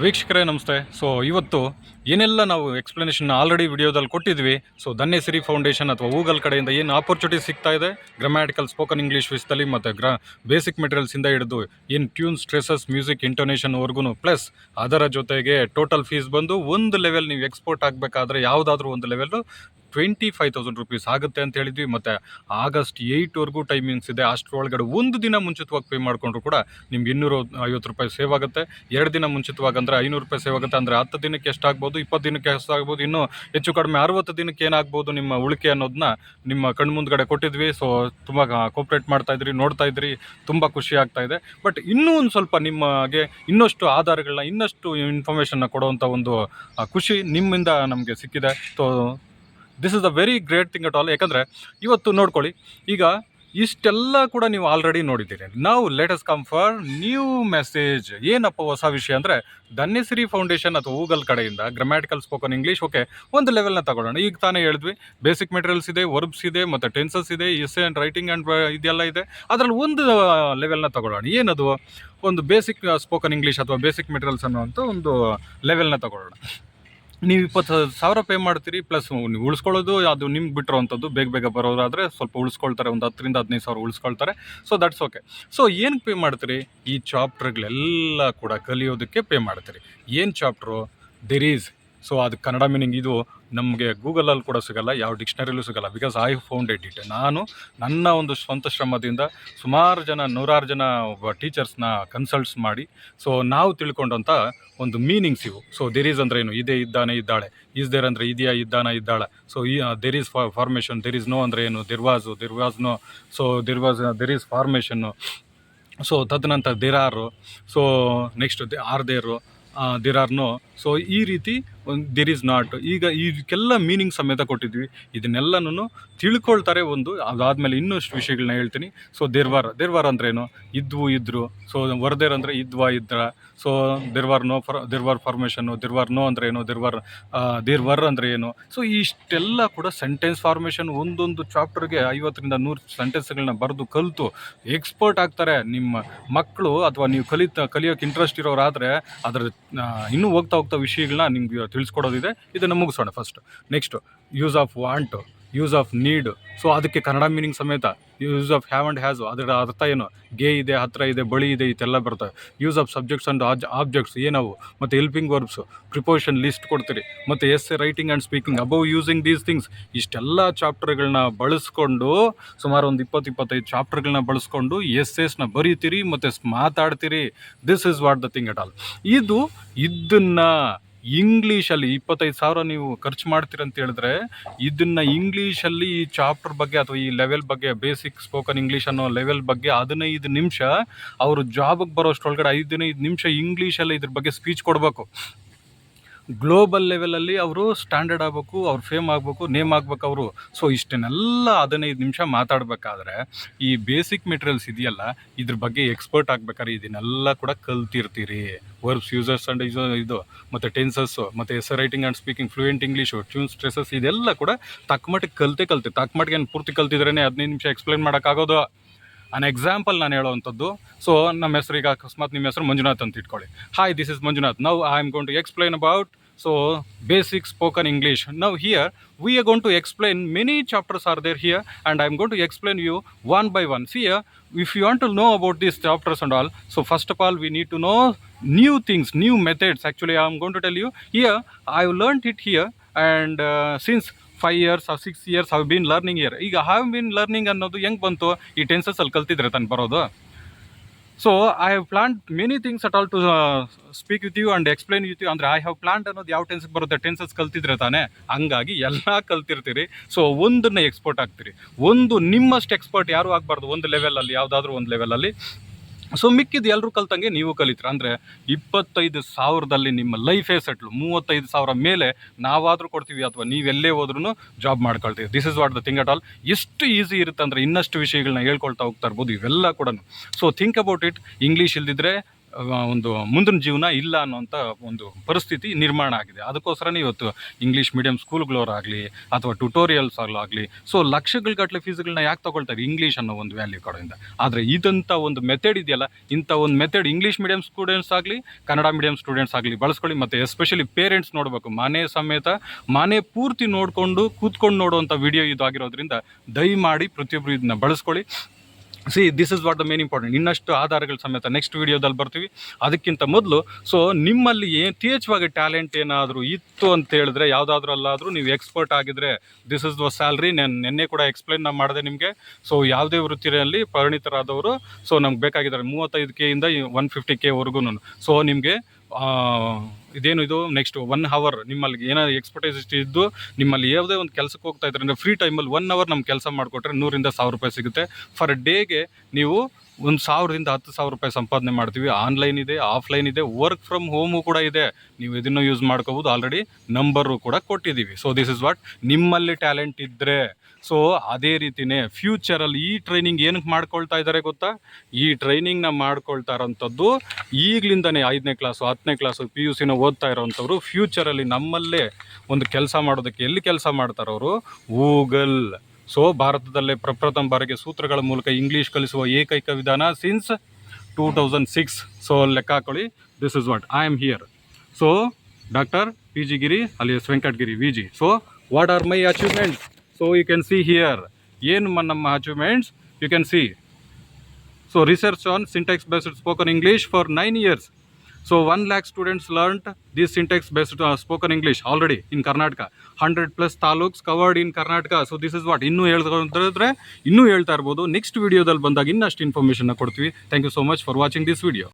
ವೀಕ್ಷಕರೇ, ನಮಸ್ತೆ. ಸೊ ಇವತ್ತು ಏನೆಲ್ಲ ನಾವು ಎಕ್ಸ್ಪ್ಲನೇಷನ್ ಆಲ್ರೆಡಿ ವಿಡಿಯೋದಲ್ಲಿ ಕೊಟ್ಟಿದ್ವಿ. ಸೊ ಧನ್ಯಸಿರಿ ಫೌಂಡೇಶನ್ ಅಥವಾ ಗೂಗಲ್ ಕಡೆಯಿಂದ ಏನು ಆಪರ್ಚುನಿಟಿ ಸಿಗ್ತಾ ಇದೆ? ಗ್ರಾಮ್ಯಾಟಿಕಲ್ ಸ್ಪೋಕನ್ ಇಂಗ್ಲೀಷ್ ವಿಷಯದಲ್ಲಿ ಮತ್ತು ಗ್ರಾ ಬೇಸಿಕ್ ಮೆಟೀರಿಯಲ್ಸಿಂದ ಹಿಡಿದು ಏನು ಟ್ಯೂನ್ ಸ್ಟ್ರೆಸಸ್ ಮ್ಯೂಸಿಕ್ ಇಂಟೋನೇಷನ್ವರೆಗೂ ಪ್ಲಸ್ ಅದರ ಜೊತೆಗೆ ಟೋಟಲ್ ಫೀಸ್ ಬಂದು ಒಂದು ಲೆವೆಲ್ ನೀವು ಎಕ್ಸ್ಪೋರ್ಟ್ ಆಗಬೇಕಾದ್ರೆ ಯಾವುದಾದ್ರೂ ಒಂದು level twenty five thousand rupees ಆಗುತ್ತೆ ಅಂತ ಹೇಳಿದ್ವಿ. ಮತ್ತು ಆಗಸ್ಟ್ ಏಯ್ಟ್ವರೆಗೂ ಟೈಮಿಂಗ್ಸ್ ಇದೆ. ಅಷ್ಟರೊಳಗಡೆ ಒಂದು ದಿನ ಮುಂಚಿತವಾಗಿ ಪೇ ಮಾಡಿಕೊಂಡ್ರು ಕೂಡ ನಿಮ್ಗೆ ಇನ್ನೂರ ಐವತ್ತು ರೂಪಾಯಿ ಸೇವ್ ಆಗುತ್ತೆ. ಎರಡು ದಿನ ಮುಂಚಿತವಾಗಿ ಅಂದರೆ ಐನೂರು ರೂಪಾಯಿ ಸೇವ್ ಆಗುತ್ತೆ. ಅಂದರೆ ಹತ್ತು ದಿನಕ್ಕೆ ಎಷ್ಟಾಗ್ಬೋದು? ಇಪ್ಪತ್ತು ದಿನಕ್ಕೆ ಎಷ್ಟಾಗ್ಬೋದು? ಇನ್ನೂ ಹೆಚ್ಚು ಕಡಿಮೆ ಅರವತ್ತು ದಿನಕ್ಕೆ ಏನಾಗ್ಬೋದು ನಿಮ್ಮ ಉಳಿಕೆ ಅನ್ನೋದನ್ನ ನಿಮ್ಮ ಕಣ್ಣು ಮುಂದ್ಗಡೆ ಕೊಟ್ಟಿದ್ವಿ. ಸೊ ತುಂಬ ಕೋಪ್ರೇಟ್ ಮಾಡ್ತಾ ಇದ್ರಿ, ನೋಡ್ತಾ ಇದ್ರಿ. ತುಂಬ ಖುಷಿ ಆಗ್ತಾ ಇದೆ. ಬಟ್ ಇನ್ನೂ ಒಂದು ಸ್ವಲ್ಪ ನಿಮಗೆ ಇನ್ನಷ್ಟು ಆಧಾರಗಳನ್ನ, ಇನ್ನಷ್ಟು ಇನ್ಫಾರ್ಮೇಷನ್ನ ಕೊಡುವಂಥ ಒಂದು ಖುಷಿ ನಿಮ್ಮಿಂದ ನಮಗೆ ಸಿಕ್ಕಿದೆ. So this is a very great thing at all ಯಾಕಂದರೆ ಇವತ್ತು ನೋಡ್ಕೊಳ್ಳಿ, ಈಗ ಇಷ್ಟೆಲ್ಲ ಕೂಡ ನೀವು ಆಲ್ರೆಡಿ ನೋಡಿದ್ದೀರಿ. ನಾವು latest come for new message ಏನಪ್ಪ ಹೊಸ ವಿಷಯ ಅಂದರೆ, ಧನ್ಯಶ್ರೀ ಫೌಂಡೇಶನ್ ಅಥವಾ ಗೂಗಲ್ ಕಡೆಯಿಂದ ಗ್ರಾಮ್ಯಾಟಿಕಲ್ ಸ್ಪೋಕನ್ ಇಂಗ್ಲೀಷ್ ಓಕೆ ಒಂದು ಲೆವೆಲ್ನ ತಗೊಳ್ಳೋಣ. ಈಗ ತಾನೇ ಹೇಳಿದ್ವಿ ಬೇಸಿಕ್ ಮೆಟೀರಿಯಲ್ಸ್ ಇದೆ ವರ್ಬ್ಸ್ ಇದೆ, ಮತ್ತು ಟೆನ್ಸಸ್ ಇದೆ ಎಸ್ ಆ್ಯಂಡ್ ರೈಟಿಂಗ್ ಆ್ಯಂಡ್ ಇದೆಲ್ಲ ಇದೆ. ಅದರಲ್ಲಿ ಒಂದು ಲೆವೆಲ್ನ ತಗೊಳ್ಳೋಣ. ಏನದು? ಒಂದು ಬೇಸಿಕ್ ಸ್ಪೋಕನ್ ಇಂಗ್ಲೀಷ್ ಅಥವಾ ಬೇಸಿಕ್ ಮೆಟೀರಿಯಲ್ಸ್ ಅನ್ನುವಂಥ ಒಂದು ಲೆವೆಲ್ನ ತಗೊಳ್ಳೋಣ. ನೀವು ಇಪ್ಪತ್ತು ಸಾವಿರ ಪೇ ಮಾಡ್ತೀರಿ, ಪ್ಲಸ್ ನೀವು ಉಳಿಸ್ಕೊಳ್ಳೋದು, ಅದು ನಿಮ್ಗೆ ಬಿಟ್ಟಿರೋವಂಥದ್ದು, ಬೇಗ ಬೇಗ ಬರೋದಾದರೆ ಸ್ವಲ್ಪ ಉಳಿಸ್ಕೊಳ್ತಾರೆ, ಒಂದು ಹತ್ತರಿಂದ ಹದಿನೈದು ಸಾವಿರ ಉಳಿಸ್ಕೊಳ್ತಾರೆ. ಸೊ ದಟ್ಸ್ ಓಕೆ ಸೊ ಏನಕ್ಕೆ ಪೇ ಮಾಡ್ತೀರಿ? ಈ ಚಾಪ್ಟ್ರ್ಗಳೆಲ್ಲ ಕೂಡ ಕಲಿಯೋದಕ್ಕೆ ಪೇ ಮಾಡ್ತೀರಿ. ಏನು ಚಾಪ್ಟ್ರು? ದೆರ್ ಈಸ್ ಸೊ ಅದು ಕನ್ನಡ ಮೀನಿಂಗ್ ಇದು ನಮಗೆ ಗೂಗಲಲ್ಲಿ ಕೂಡ ಸಿಗಲ್ಲ, ಯಾವ ಡಿಕ್ಷನರಿಲೂ ಸಿಗಲ್ಲ. ಬಿಕಾಸ್ ಐ ಫೌಂಡ್ ಇಟ್ ನಾನು ನನ್ನ ಒಂದು ಸ್ವಂತ ಶ್ರಮದಿಂದ ಸುಮಾರು ಜನ, ನೂರಾರು ಜನ ಟೀಚರ್ಸ್ನ ಕನ್ಸಲ್ಟ್ಸ್ ಮಾಡಿ ಸೊ ನಾವು ತಿಳ್ಕೊಂಡಂಥ ಒಂದು ಮೀನಿಂಗ್ಸ್ ಇವು. ಸೊ ದೇರ್ ಈಸ್ ಅಂದರೆ ಏನು? ಇದೇ ಇದ್ದಾನೆ ಇದ್ದಾಳೆ. ಈಸ್ ದೇರ್ ಅಂದರೆ ಇದೆಯಾ ಇದ್ದಾನೆ ಇದ್ದಾಳೆ. ಸೊ ಈ there is formation there is no ಅಂದರೆ ಏನು? There was no so there was there is formation so ತದನಂತರ there are so next are there there are no so ಈ ರೀತಿ ಒಂದು ದೇರ್ ಈಸ್ ನಾಟ್ ಈಗ ಇದಕ್ಕೆಲ್ಲ ಮೀನಿಂಗ್ ಸಮೇತ ಕೊಟ್ಟಿದ್ವಿ ಇದನ್ನೆಲ್ಲನೂ ತಿಳ್ಕೊಳ್ತಾರೆ ಒಂದು. ಅದಾದಮೇಲೆ ಇನ್ನಷ್ಟು ವಿಷಯಗಳನ್ನ ಹೇಳ್ತೀನಿ. ಸೊ ದೇರ್ವಾರ ದೇರ್ವಾರ ಅಂದ್ರೇನು ಇದ್ವು, ಇದ್ರು. ಸೊ ವರ್ದೇರ್ ಅಂದರೆ ಇದ್ವಾ, ಇದ್ರ. ಸೊ ದೇರ್ವಾರ್ ನೋ ಫರ್ ದೇರ್ವಾರ್ ಫಾರ್ಮೇಷನ್ನು ದೇರ್ವಾರ್ ನೋ ಅಂದರೆ ಏನು? ದೇರ್ವಾರ್ ದೇರ್ವರ್ ಅಂದರೆ ಏನು? ಸೊ ಇಷ್ಟೆಲ್ಲ ಕೂಡ ಸೆಂಟೆನ್ಸ್ ಫಾರ್ಮೇಷನ್ ಒಂದೊಂದು ಚಾಪ್ಟರ್ಗೆ ಐವತ್ತರಿಂದ ನೂರು ಸೆಂಟೆನ್ಸ್ಗಳನ್ನ ಬರೆದು ಕಲಿತು ಎಕ್ಸ್ಪರ್ಟ್ ಆಗ್ತಾರೆ. ನಿಮ್ಮ ಮಕ್ಕಳು ಅಥವಾ ನೀವು ಕಲಿತ ಕಲಿಯೋಕೆ ಇಂಟ್ರೆಸ್ಟ್ ಇರೋರಾದರೆ ಅದರ ಇನ್ನೂ ಹೋಗ್ತಾ ಹೋಗ್ತಾ ವಿಷಯಗಳನ್ನ ನಿಮ್ಗೆ ತಿಳಿಸ್ಕೊಡೋದಿದೆ, ಇದನ್ನು ಮುಗಿಸೋಣ first next use of want use of need so ಅದಕ್ಕೆ ಕನ್ನಡ ಮೀನಿಂಗ್ ಸಮೇತ use of have and has ಅದರ ಅರ್ಥ ಏನು? ಗೇ ಇದೆ, ಹತ್ರ ಇದೆ, ಬಳಿ ಇದೆ, ಇದೆಲ್ಲ ಬರ್ತವೆ. Use of subjects and as objects ಏನವು? ಮತ್ತು ಹೆಲ್ಪಿಂಗ್ ವರ್ಬ್ಸ್ ಪ್ರಿಪೋಷನ್ ಲಿಸ್ಟ್ ಕೊಡ್ತೀರಿ. ಮತ್ತು essay writing and speaking above using these things ಇಷ್ಟೆಲ್ಲ ಚಾಪ್ಟರ್ಗಳನ್ನ ಬಳಸ್ಕೊಂಡು, ಸುಮಾರು ಒಂದು ಇಪ್ಪತ್ತು, ಇಪ್ಪತ್ತೈದು ಚಾಪ್ಟರ್ಗಳನ್ನ ಬಳಸ್ಕೊಂಡು ಎಸ್ ಎಸ್ನ ಬರೀತೀರಿ, ಮತ್ತು ಮಾತಾಡ್ತೀರಿ. This is what the thing at all ಇದು, ಇದನ್ನು ಇಂಗ್ಲೀಷಲ್ಲಿ ಇಪ್ಪತ್ತೈದು ಸಾವಿರ ನೀವು ಖರ್ಚು ಮಾಡ್ತೀರಂತ ಹೇಳಿದ್ರೆ, ಇದನ್ನ ಇಂಗ್ಲೀಷಲ್ಲಿ ಈ ಚಾಪ್ಟರ್ ಬಗ್ಗೆ ಅಥವಾ ಈ ಲೆವೆಲ್ ಬಗ್ಗೆ ಬೇಸಿಕ್ ಸ್ಪೋಕನ್ ಇಂಗ್ಲೀಷ್ ಅನ್ನೋ ಲೆವೆಲ್ ಬಗ್ಗೆ ಹದಿನೈದು ನಿಮಿಷ ಅವರು ಜಾಬಿಗೆ ಬರೋಷ್ಟ್ರೊಳಗಡೆ ಹದಿನೈದು ನಿಮಿಷ ಇಂಗ್ಲೀಷಲ್ಲಿ ಇದ್ರ ಬಗ್ಗೆ ಸ್ಪೀಚ್ ಕೊಡಬೇಕು. ಗ್ಲೋಬಲ್ ಲೆವೆಲಲ್ಲಿ ಅವರು ಸ್ಟ್ಯಾಂಡರ್ಡ್ ಆಗಬೇಕು, ಅವ್ರು ಫೇಮ್ ಆಗಬೇಕು ನೇಮ್ ಆಗಬೇಕು ಅವರು. ಸೊ ಇಷ್ಟನ್ನೆಲ್ಲ ಹದಿನೈದು ನಿಮಿಷ ಮಾತಾಡಬೇಕಾದ್ರೆ ಈ ಬೇಸಿಕ್ ಮೆಟೀರಿಯಲ್ಸ್ ಇದೆಯಲ್ಲ, ಇದ್ರ ಬಗ್ಗೆ ಎಕ್ಸ್ಪರ್ಟ್ ಆಗ್ಬೇಕಾದ್ರೆ ಇದನ್ನೆಲ್ಲ ಕೂಡ ಕಲ್ತಿರ್ತೀರಿ. ವರ್ಬ್ಸ್ ಯೂಸರ್ಸ್ ಆ್ಯಂಡ್ ಇದು ಇದು. ಮತ್ತು ಟೆನ್ಸಸ್ಸು ಮತ್ತು essay writing and speaking fluent English tune stresses ಇದೆಲ್ಲ ಕೂಡ ತಕ್ಕ ಮಟ್ಟಿಗೆ ಕಲ್ತೆ ಕಲ್ತೆ. ತಕ್ಕ ಮಟ್ಟಿಗೆ ಏನು ಪೂರ್ತಿ ಕಲ್ತಿದ್ರೇ ಹದಿನೈದು ನಿಮಿಷ ಎಕ್ಸ್ಪ್ಲೈನ್ ಮಾಡೋಕ್ಕಾಗೋದು. ಅನ್ ಎಕ್ಸಾಂಪಲ್ ನಾನು ಹೇಳುವಂಥದ್ದು. ಸೊ ನಮ್ಮ ಹೆಸರು ಈಗ ಅಕಸ್ಮಾತ್ ನಿಮ್ಮ ಹೆಸರು ಮಂಜುನಾಥ್ ಅಂತ ಇಟ್ಕೊಳ್ಳಿ. Hi this is Manjunath. Now I am gone to explain about so basic spoken English now here we are gone to explain many chapters are there here and I am gone to explain you one by one see here if you want to know about this chapters and all so first of all we need to know new things new methods actually I am gone to tell you here I have learn it here and since five years six years have been learning year ಈಗ have been learning ಅನ್ನೋದು ಹೆಂಗೆ ಬಂತು? ಈ tenses ಅಲ್ಲಿ ಕಲ್ತಿದ್ರೆ ತಾನು ಬರೋದು. So I have plant many things at all to speak with you and explain with you ಅಂದರೆ ಐ ಹ್ಯಾವ್ ಪ್ಲಾಂಟ್ ಅನ್ನೋದು ಯಾವ ಟೆನ್ಸಸ್ ಬರುತ್ತೆ? ಟೆನ್ಸಸ್ ಕಲ್ತಿದ್ರೆ ತಾನೇ? ಹಂಗಾಗಿ ಎಲ್ಲ ಕಲ್ತಿರ್ತೀರಿ. ಸೊ ಒಂದನ್ನ ಎಕ್ಸ್ಪರ್ಟ್ ಆಗ್ತೀರಿ ಒಂದು ನಿಮ್ಮಷ್ಟು ಎಕ್ಸ್ಪರ್ಟ್ ಯಾರೂ ಆಗಬಾರ್ದು. ಒಂದು ಲೆವೆಲಲ್ಲಿ ಯಾವುದಾದ್ರೂ ಒಂದು ಲೆವೆಲಲ್ಲಿ ಸೊ ಮಿಕ್ಕಿದ್ದು ಎಲ್ಲರೂ ಕಲ್ತಂಗೆ ನೀವು ಕಲಿತೀರ. ಅಂದರೆ ಇಪ್ಪತ್ತೈದು ಸಾವಿರದಲ್ಲಿ ನಿಮ್ಮ ಲೈಫೇ ಸೆಟ್ಲು. ಮೂವತ್ತೈದು ಸಾವಿರ ಮೇಲೆ ನಾವಾದರೂ ಕೊಡ್ತೀವಿ ಅಥವಾ ನೀವೆಲ್ಲೇ ಹೋದ್ರೂ ಜಾಬ್ ಮಾಡ್ಕೊಳ್ತೀವಿ. This is what the thing at all ಎಷ್ಟು ಈಸಿ ಇರುತ್ತೆ ಅಂದರೆ ಇನ್ನಷ್ಟು ವಿಷಯಗಳನ್ನ ಹೇಳ್ಕೊಳ್ತಾ ಹೋಗ್ತಾ ಇರ್ಬೋದು ಇವೆಲ್ಲ ಕೂಡ so think about it English ಇಲ್ದಿದ್ರೆ ಒಂದು ಮುಂದಿನ ಜೀವನ ಇಲ್ಲ ಅನ್ನೋಂಥ ಒಂದು ಪರಿಸ್ಥಿತಿ ನಿರ್ಮಾಣ ಆಗಿದೆ. ಅದಕ್ಕೋಸ್ಕರನೇ ಇವತ್ತು ಇಂಗ್ಲೀಷ್ ಮೀಡಿಯಂ ಸ್ಕೂಲ್ಗಳವರಾಗಲಿ ಅಥವಾ ಟ್ಯುಟೋರಿಯಲ್ಸ್ ಆಗಲಿ ಸೊ ಲಕ್ಷಗಳ ಗಟ್ಟಲೆ ಫೀಸ್ಗಳನ್ನ ಯಾಕೆ ತಗೊಳ್ತಾರೆ ಇಂಗ್ಲೀಷ್ ಅನ್ನೋ ಒಂದು ವ್ಯಾಲ್ಯೂ ಕಡೆಯಿಂದ. ಆದರೆ ಇದಂಥ ಒಂದು ಮೆಥಡ್ ಇದೆಯಲ್ಲ ಇಂಥ ಒಂದು ಮೆಥಡ್ ಇಂಗ್ಲೀಷ್ ಮೀಡಿಯಂ ಸ್ಟೂಡೆಂಟ್ಸ್ ಆಗಲಿ ಕನ್ನಡ ಮೀಡಿಯಂ ಸ್ಟೂಡೆಂಟ್ಸ್ ಆಗಲಿ ಬಳಸ್ಕೊಳ್ಳಿ, ಮತ್ತು ಎಸ್ಪೆಷಲಿ ಪೇರೆಂಟ್ಸ್ ನೋಡಬೇಕು. ಮನೆ ಸಮೇತ ಮನೆ ಪೂರ್ತಿ ನೋಡಿಕೊಂಡು ಕೂತ್ಕೊಂಡು ನೋಡುವಂಥ ವಿಡಿಯೋ ಇದು ಆಗಿರೋದ್ರಿಂದ ದಯಮಾಡಿ ಪ್ರತಿಯೊಬ್ಬರು ಇದನ್ನ ಬಳಸ್ಕೊಳ್ಳಿ. See this is what the main important ಇನ್ನಷ್ಟು ಆಧಾರಗಳ ಸಮೇತ ನೆಕ್ಸ್ಟ್ ವಿಡಿಯೋದಲ್ಲಿ ಬರ್ತೀವಿ. ಅದಕ್ಕಿಂತ ಮೊದಲು ಸೊ ನಿಮ್ಮಲ್ಲಿ ಯಥೇಚ್ಛವಾಗಿ ಟ್ಯಾಲೆಂಟ್ ಏನಾದರೂ ಇತ್ತು ಅಂತ ಹೇಳಿದ್ರೆ ಯಾವುದಾದ್ರಲ್ಲಾದರೂ ನೀವು ಎಕ್ಸ್ಪರ್ಟ್ ಆಗಿದ್ರೆ ದಿಸ್ ಇಸ್ ದ ಸ್ಯಾಲ್ರಿ ನಾನು, ನಿನ್ನೆ ಕೂಡ ಎಕ್ಸ್ಪ್ಲೈನ್ ನಾನು ಮಾಡಿದೆ ನಿಮಗೆ. ಸೊ ಯಾವುದೇ ವೃತ್ತಿಯಲ್ಲಿ ಪರಿಣಿತರಾದವರು ಸೊ ನಮ್ಗೆ ಬೇಕಾಗಿದ್ದಾರೆ ಮೂವತ್ತೈದು ಕೆ ಇಂದ ಒನ್ ಫಿಫ್ಟಿ ಕೆವರೆಗೂ ಸೊ ನಿಮಗೆ ಇದೇನು ಇದು? ನೆಕ್ಸ್ಟ್ ಒನ್ ಅವರ್ ನಿಮ್ಮಲ್ಲಿ ಏನಾದ್ರು ಎಕ್ಸ್ಪರ್ಟೈಸ್ ಇದ್ದು ನಿಮ್ಮಲ್ಲಿ ಯಾವುದೇ ಒಂದು ಕೆಲಸಕ್ಕೆ ಹೋಗ್ತಾ ಇದ್ರೆ ಅಂದರೆ ಫ್ರೀ ಟೈಮಲ್ಲಿ ಒನ್ ಅವರ್ ನಮ್ಮ ಕೆಲಸ ಮಾಡಿಕೊಟ್ರೆ ನೂರಿಂದ ಸಾವಿರ ರೂಪಾಯಿ ಸಿಗುತ್ತೆ. ಫರ್ ಡೇಗೆ ನೀವು ಒಂದು ಸಾವಿರದಿಂದ ಹತ್ತು ಸಾವಿರ ರೂಪಾಯಿ ಸಂಪಾದನೆ ಮಾಡ್ತೀವಿ. ಆನ್ಲೈನ್ ಇದೆ, ಆಫ್ಲೈನ್ ಇದೆ, ವರ್ಕ್ ಫ್ರಮ್ ಹೋಮು ಕೂಡ ಇದೆ. ನೀವು ಇದನ್ನು ಯೂಸ್ ಮಾಡ್ಕೋಬೋದು. ಆಲ್ರೆಡಿ ನಂಬರು ಕೂಡ ಕೊಟ್ಟಿದ್ದೀವಿ. ಸೊ ದಿಸ್ ಇಸ್ ವಾಟ್ ನಿಮ್ಮಲ್ಲಿ ಟ್ಯಾಲೆಂಟ್ ಇದ್ದರೆ ಸೊ ಅದೇ ರೀತಿನೇ ಫ್ಯೂಚರಲ್ಲಿ ಈ ಟ್ರೈನಿಂಗ್ ಏನಕ್ಕೆ ಮಾಡ್ಕೊಳ್ತಾ ಇದ್ದಾರೆ ಗೊತ್ತಾ? ಈ ಟ್ರೈನಿಂಗ್ನ ಮಾಡ್ಕೊಳ್ತಾ ಇರೋಂಥದ್ದು ಈಗಲಿಂದನೇ ಐದನೇ ಕ್ಲಾಸು ಹತ್ತನೇ ಕ್ಲಾಸು ಪಿ ಯು ಸಿನ ಓದ್ತಾ ಇರೋವಂಥವ್ರು ಫ್ಯೂಚರಲ್ಲಿ ನಮ್ಮಲ್ಲೇ ಒಂದು ಕೆಲಸ ಮಾಡೋದಕ್ಕೆ ಎಲ್ಲಿ ಕೆಲಸ ಮಾಡ್ತಾರವರು? ಗೂಗಲ್ ಸೊ ಭಾರತದಲ್ಲೇ ಪ್ರಪ್ರಥಮ ಬಾರಿಗೆ ಸೂತ್ರಗಳ ಮೂಲಕ ಇಂಗ್ಲೀಷ್ ಕಲಿಸುವ ಏಕೈಕ ವಿಧಾನ since two thousand six so ಲೆಕ್ಕ ಹಾಕೊಳ್ಳಿ. This is what I am here so doctor P G Giri alias Venkatagiri V G so what are my achievements so you can see here ಏನು ನಮ್ಮ achievements you can see so research on syntax based spoken English for nine years so one lakh students learned this syntax based spoken English already in Karnataka hundred plus taluks covered in Karnataka so this is what ಇನ್ನೂ ಹೇಳ್ತಾರೆ ಇನ್ನೂ ಹೇಳ್ತಾ ಇರ್ಬೋದು. Next ವಿಡಿಯೋದಲ್ಲಿ ಬಂದಾಗ ಇನ್ನಷ್ಟು ಇನ್ಫಾರ್ಮೇಷನ್ನ ಕೊಡ್ತೀವಿ. Thank you so much for watching this video